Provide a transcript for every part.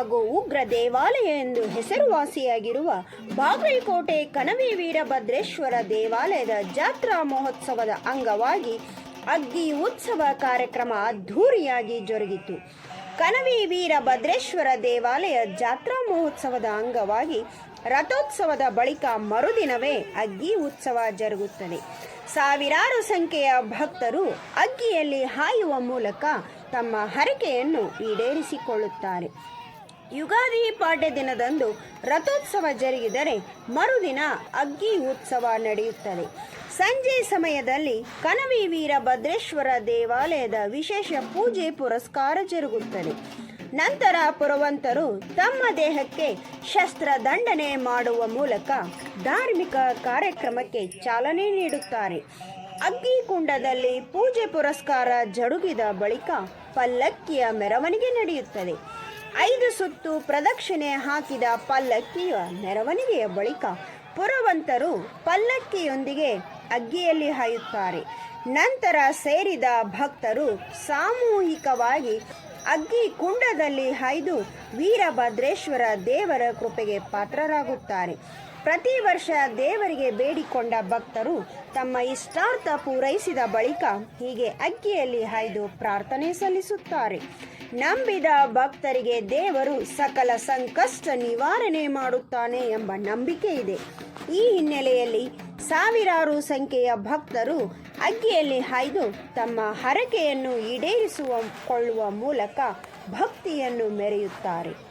ಹಾಗೂ ಉಗ್ರ ದೇವಾಲಯ ಎಂದು ಹೆಸರುವಾಸಿಯಾಗಿರುವ ಬಾಗಲಕೋಟೆ ಕಣವಿ ವೀರಭದ್ರೇಶ್ವರ ದೇವಾಲಯದ ಜಾತ್ರಾ ಮಹೋತ್ಸವದ ಅಂಗವಾಗಿ ಅಗ್ಗಿ ಉತ್ಸವ ಕಾರ್ಯಕ್ರಮ ಅದ್ಧೂರಿಯಾಗಿ ಜರುಗಿತು. ಕಣವಿ ವೀರಭದ್ರೇಶ್ವರ ದೇವಾಲಯ ಜಾತ್ರಾ ಮಹೋತ್ಸವದ ಅಂಗವಾಗಿ ರಥೋತ್ಸವದ ಬಳಿಕ ಮರುದಿನವೇ ಅಗ್ಗಿ ಉತ್ಸವ ಜರುಗುತ್ತದೆ. ಸಾವಿರಾರು ಸಂಖ್ಯೆಯ ಭಕ್ತರು ಅಗ್ಗಿಯಲ್ಲಿ ಹಾಯುವ ಮೂಲಕ ತಮ್ಮ ಹರಕೆಯನ್ನು ಈಡೇರಿಸಿಕೊಳ್ಳುತ್ತಾರೆ. ಯುಗಾದಿ ಪಾಡ್ಯ ದಿನದಂದು ರಥೋತ್ಸವ ಜರುಗಿದರೆ ಮರುದಿನ ಅಗ್ಗಿ ಉತ್ಸವ ನಡೆಯುತ್ತದೆ. ಸಂಜೆ ಸಮಯದಲ್ಲಿ ಕನವಿ ವೀರಭದ್ರೇಶ್ವರ ದೇವಾಲಯದ ವಿಶೇಷ ಪೂಜೆ ಪುರಸ್ಕಾರ ಜರುಗುತ್ತದೆ. ನಂತರ ಪುರವಂತರು ತಮ್ಮ ದೇಹಕ್ಕೆ ಶಸ್ತ್ರ ದಂಡನೆ ಮಾಡುವ ಮೂಲಕ ಧಾರ್ಮಿಕ ಕಾರ್ಯಕ್ರಮಕ್ಕೆ ಚಾಲನೆ ನೀಡುತ್ತಾರೆ. ಅಗ್ಗಿ ಕುಂಡದಲ್ಲಿ ಪೂಜೆ ಪುರಸ್ಕಾರ ಜರುಗಿದ ಬಳಿಕ ಪಲ್ಲಕ್ಕಿಯ ಮೆರವಣಿಗೆ ನಡೆಯುತ್ತದೆ. ಐದು ಸುತ್ತು ಪ್ರದಕ್ಷಿಣೆ ಹಾಕಿದ ಪಲ್ಲಕ್ಕಿಯ ಮೆರವಣಿಗೆಯ ಬಳಿಕ ಪುರವಂತರು ಪಲ್ಲಕ್ಕಿಯೊಂದಿಗೆ ಅಗ್ಗಿಯಲ್ಲಿ ಹಾಯುತ್ತಾರೆ. ನಂತರ ಸೇರಿದ ಭಕ್ತರು ಸಾಮೂಹಿಕವಾಗಿ ಅಗ್ಗಿ ಕುಂಡದಲ್ಲಿ ಹಾಯ್ದು ವೀರಭದ್ರೇಶ್ವರ ದೇವರ ಕೃಪೆಗೆ ಪಾತ್ರರಾಗುತ್ತಾರೆ. ಪ್ರತಿ ವರ್ಷ ದೇವರಿಗೆ ಬೇಡಿಕೊಂಡ ಭಕ್ತರು ತಮ್ಮ ಇಷ್ಟಾರ್ಥ ಪೂರೈಸಿದ ಬಳಿಕ ಹೀಗೆ ಅಗ್ಗಿಯಲ್ಲಿ ಹಾಯ್ದು ಪ್ರಾರ್ಥನೆ ಸಲ್ಲಿಸುತ್ತಾರೆ. ನಂಬಿದ ಭಕ್ತರಿಗೆ ದೇವರು ಸಕಲ ಸಂಕಷ್ಟ ನಿವಾರಣೆ ಮಾಡುತ್ತಾನೆ ಎಂಬ ನಂಬಿಕೆ ಇದೆ. ಈ ಹಿನ್ನೆಲೆಯಲ್ಲಿ ಸಾವಿರಾರು ಸಂಖ್ಯೆಯ ಭಕ್ತರು ಅಗ್ಗಿಯಲ್ಲಿ ಹಾಯ್ದು ತಮ್ಮ ಹರಕೆಯನ್ನು ಈಡೇರಿಸುವ, ಕೊಳ್ಳುವ ಮೂಲಕ ಭಕ್ತಿಯನ್ನು ಮೆರೆಯುತ್ತಾರೆ.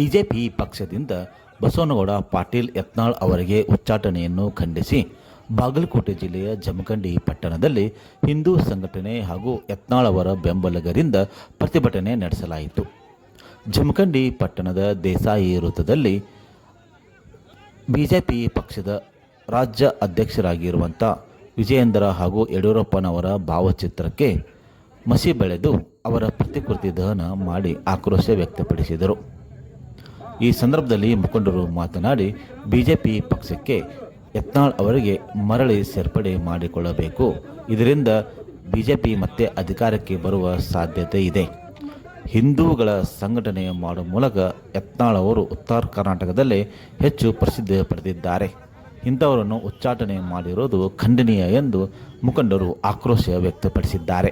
ಬಿಜೆಪಿ ಪಕ್ಷದಿಂದ ಬಸವನಗೌಡ ಪಾಟೀಲ್ ಯತ್ನಾಳ್ ಅವರಿಗೆ ಉಚ್ಚಾಟನೆಯನ್ನು ಖಂಡಿಸಿ ಬಾಗಲಕೋಟೆ ಜಿಲ್ಲೆಯ ಜಮಖಂಡಿ ಪಟ್ಟಣದಲ್ಲಿ ಹಿಂದೂ ಸಂಘಟನೆ ಹಾಗೂ ಯತ್ನಾಳ್ ಅವರ ಬೆಂಬಲಿಗರಿಂದ ಪ್ರತಿಭಟನೆ ನಡೆಸಲಾಯಿತು. ಜಮಖಂಡಿ ಪಟ್ಟಣದ ದೇಸಾಯಿ ವೃತ್ತದಲ್ಲಿ ಬಿಜೆಪಿ ಪಕ್ಷದ ರಾಜ್ಯ ಅಧ್ಯಕ್ಷರಾಗಿರುವಂಥ ವಿಜಯೇಂದ್ರ ಹಾಗೂ ಯಡಿಯೂರಪ್ಪನವರ ಭಾವಚಿತ್ರಕ್ಕೆ ಮಸಿ ಬೆಳೆದು ಅವರ ಪ್ರತಿಕೃತಿ ದಹನ ಮಾಡಿ ಆಕ್ರೋಶ ವ್ಯಕ್ತಪಡಿಸಿದರು. ಈ ಸಂದರ್ಭದಲ್ಲಿ ಮುಖಂಡರು ಮಾತನಾಡಿ, ಬಿಜೆಪಿ ಪಕ್ಷಕ್ಕೆ ಯತ್ನಾಳ್ ಅವರಿಗೆ ಮರಳಿ ಸೇರ್ಪಡೆ ಮಾಡಿಕೊಳ್ಳಬೇಕು. ಇದರಿಂದ ಬಿಜೆಪಿ ಮತ್ತೆ ಅಧಿಕಾರಕ್ಕೆ ಬರುವ ಸಾಧ್ಯತೆ ಇದೆ. ಹಿಂದೂಗಳ ಸಂಘಟನೆ ಮಾಡುವ ಮೂಲಕ ಯತ್ನಾಳ್ ಅವರು ಉತ್ತರ ಕರ್ನಾಟಕದಲ್ಲಿ ಹೆಚ್ಚು ಪ್ರಸಿದ್ಧಿ ಪಡೆದಿದ್ದಾರೆ. ಇಂಥವರನ್ನು ಉಚ್ಚಾಟನೆ ಮಾಡಿರುವುದು ಖಂಡನೀಯ ಎಂದು ಮುಖಂಡರು ಆಕ್ರೋಶ ವ್ಯಕ್ತಪಡಿಸಿದ್ದಾರೆ.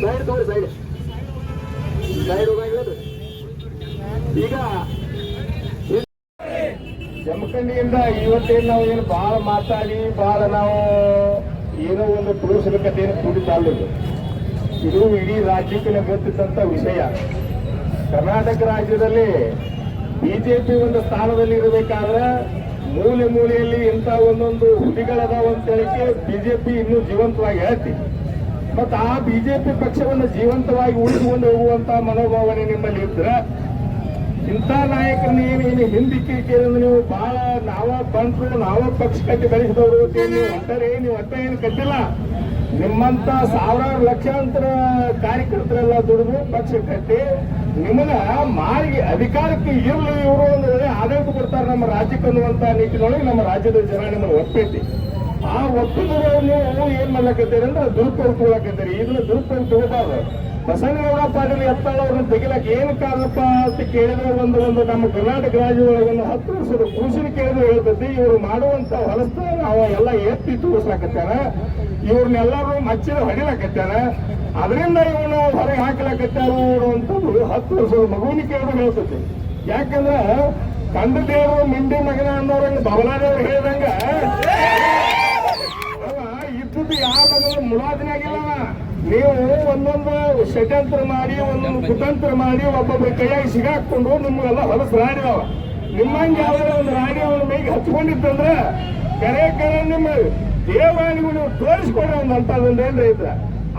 ಸೈಡ್ ತೋರಿ ಸೈಡ್ ಸೈಡ್ ಈಗ ಜಮಖಂಡಿಯಿಂದ ಇವತ್ತೇನು ನಾವು ಏನು ಬಹಳ ಮಾತಾಡಿ ಬಹಳ ನಾವು ಏನೋ ಒಂದು ಏನು ಕೂಡಿದ್ದಲ್ಲ ಇದು ಇಡೀ ರಾಜ್ಯಕ್ಕೆ ಗೊತ್ತಿದ್ದಂತ ವಿಷಯ. ಕರ್ನಾಟಕ ರಾಜ್ಯದಲ್ಲಿ ಬಿಜೆಪಿ ಒಂದು ಸ್ಥಾನದಲ್ಲಿ ಇರಬೇಕಾದ್ರೆ ಮೂಲೆ ಮೂಲೆಯಲ್ಲಿ ಇಂಥ ಒಂದೊಂದು ಹುಲಿಗಳದಾವ ಅಂತ ಹೇಳಿಕೆ ಬಿಜೆಪಿ ಇನ್ನೂ ಜೀವಂತವಾಗಿ ಹೇಳ್ತಿ. ಮತ್ತು ಆ ಬಿಜೆಪಿ ಪಕ್ಷವನ್ನು ಜೀವಂತವಾಗಿ ಉಳಿಸಿಕೊಂಡು ಹೋಗುವಂತ ಮನೋಭಾವನೆ ನಿಮ್ಮಲ್ಲಿ ಇದ್ರೆ ಇಂಥ ನಾಯಕರನ್ನ ಏನೇನು ಏನು ಹಿಂದಿಕ್ಕೆ ಕೇಳಿದ್ರೆ ನೀವು ಬಹಳ ನಾವ ಬಂತು ನಾವ ಪಕ್ಷ ಕಟ್ಟಿ ಬೆಳೆಸಿದವರು ನೀವು ಅಂತಾರೆ, ನೀವು ಅಂತ ಏನು ಕಟ್ಟಿಲ್ಲ. ನಿಮ್ಮಂತ ಸಾವಿರಾರು ಲಕ್ಷಾಂತರ ಕಾರ್ಯಕರ್ತರೆಲ್ಲ ದುಡಿದು ಪಕ್ಷ ಕಟ್ಟಿ ನಿಮ್ಮನ್ನ ಮಾರಿಗೆ ಅಧಿಕಾರಕ್ಕೆ ಇರಲಿ ಇವರು ಅಂದ್ರೆ ಆಡಳಿತ ಕೊಡ್ತಾರೆ ನಮ್ಮ ರಾಜ್ಯಕ್ಕೆ ಅನ್ನುವಂತ ನಿಟ್ಟಿನೊಳಗೆ ನಮ್ಮ ರಾಜ್ಯದ ಜನ ನಿಮ್ಮನ್ನು ಒಪ್ಪೈತಿ ಆ ಒಪ್ಪುದನ್ನು ಏನ್ ಮಾಡ್ಲಕತ್ತೀರಿ ಅಂದ್ರೆ ದುರುಪಯೋಗ ತಗೊಳಕತ್ತೀರಿ. ಇದನ್ನ ದುರುಪಯೋಗ ತಗೋಬಾರ್ದು. ಬಸವನಗೌಡ ಪಾಟೀಲ್ ಎತ್ತಾಳ ಅವ್ರನ್ನ ತೆಗಿಲಕ್ ಏನು ಕಾರಣಪ್ಪ ಅಂತ ಕೇಳಿದ್ರೆ ಒಂದು ಒಂದು ನಮ್ಮ ಕರ್ನಾಟಕ ರಾಜ್ಯದೊಳಗೆ ಒಂದು ಹತ್ತು ವರ್ಷದ ಕೃಷಿ ಕೇಳಿದ್ರೆ ಹೇಳ್ತೈತಿ, ಇವರು ಮಾಡುವಂತ ಹೊಲಸ್ತನ ಅವ ಎಲ್ಲ ಎತ್ತಿ ತೋರಿಸ್ಲಾಕತ್ತಾರ, ಇವ್ರನ್ನೆಲ್ಲರೂ ಮಚ್ಚಿದ ಹೊಡಿಲಾಕತ್ತಾರ. ಅದರಿಂದ ಇವನು ಹೊರಗೆ ಹಾಕ್ಲಾಕತ್ತಾರ ಅಂತಂದು ಹತ್ತು ವರ್ಷದ ಮಗುವಿನ ಕೇಳಿದ್ರೆ ಹೇಳ್ತೈತಿ. ಯಾಕಂದ್ರೆ ಕಂಡ ದೇವರು ಮಿಂಡಿ ಮಗನ ಅನ್ನೋರಂಗ ಬಬಲಾದೇವ್ರು ಹೇಳಿದಂಗ ಮಗಳು ಮುಲಾದಿನಾಗಿಲ್ಲವ ನೀವು ಒಂದೊಂದು ಷಡ್ಯಂತ್ರ ಮಾಡಿ ಒಂದೊಂದು ಕುತಂತ್ರ ಮಾಡಿ ಒಬ್ಬೊಬ್ಬರ ಕೈಯಾಗಿ ಸಿಗಾಕೊಂಡು ನಿಮ್ಗೆಲ್ಲ ಹೊಲಸು ಅವ. ನಿಮ್ಮಂಗ ಒಂದು ರಾಡಿ ಅವನ ಮೈಗೆ ಹಚ್ಕೊಂಡಿತ್ತಂದ್ರೆ ಕರೆ ಕರೆ ನಿಮ್ಮ ದೇವಾಣಿಗೂ ನೀವು ತೋರಿಸ್ಕೊಡ್ರಿ ಒಂದು ಅಂತದೊಂದು ಏನ್ರಿ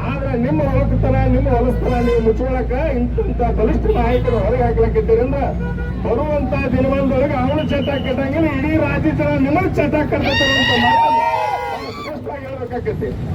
ಆದ್ರೆ ನಿಮ್ಮ ಹೊಲಕತನ, ನಿಮ್ಮ ಹೊಲಸ್ತನ ನೀವು ಮುಚ್ಕೊಳಕ ಇಂಥ ಬಲಿಷ್ಠ ನಾಯಕರು ಹೊರಗೆ ಹಾಕ್ಲಕ್ಕಿದ್ದೀರಿಂದ ಬರುವಂತ ದಿನಗಳೊಳಗೆ ಅವನು ಚಟ ಕಟ್ಟಂಗಿಲ್ಲ ಇಡೀ ರಾಜ್ಯ ಜನ ನಿಮ್ಮನ್ನು ಚೇತಾಕ かけて。